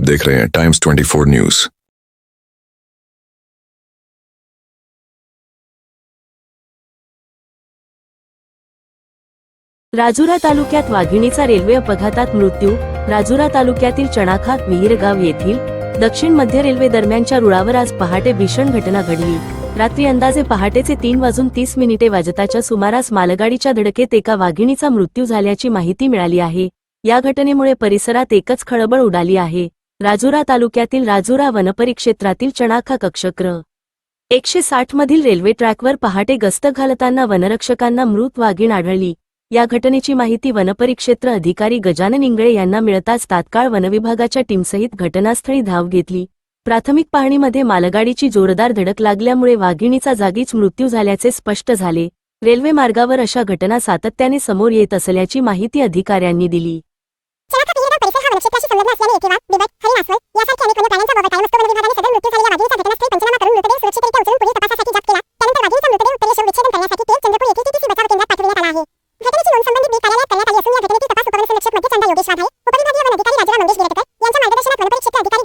देख रहे हैं टाइम्स 24 न्यूज राजुरा तालुक्यात वाघिणीचा रेल्वे अपघातात मृत्यू। राजुरा तालुक्यातील चणाखा विहीरगाव येथील दक्षिण मध्य रेल्वे दरम्यानच्या रुळावर आज पहाटे भीषण घटना घडली. रात्री अंदाजे पहाटेचे तीन वाजून तीस मिनिटे वाजताच्या सुमारास मालगाडीच्या धडकेत एका वाघिणीचा मृत्यू झाल्याची माहिती मिळाली आहे. या घटनेमुळे परिसरात एकच खळबळ उडाली आहे. राजुरा तालुक्यातील राजुरा वनपरिक्षेत्रातील चणाखा कक्षक्र एकशे साठ मधील रेल्वे ट्रॅकवर पहाटे गस्त घालताना वनरक्षकांना मृत वाघीण आढळली. या घटनेची माहिती वनपरिक्षेत्र अधिकारी गजानन इंगळे यांना मिळताच तात्काळ वनविभागाच्या टीमसहित घटनास्थळी धाव घेतली. प्राथमिक पाहणीमध्ये मालगाडीची जोरदार धडक लागल्यामुळे वाघिणीचा जागीच मृत्यू झाल्याचे स्पष्ट झाले. रेल्वे मार्गावर अशा घटना सातत्याने समोर येत असल्याची माहिती अधिकाऱ्यांनी दिली. प्रदेश वाघ आहे उपविभागीय वन अधिकारी राजाराम मंगेश गिरेटकर यांच्या मार्गदर्शनात वनपरिक्षेत्र अधिकारी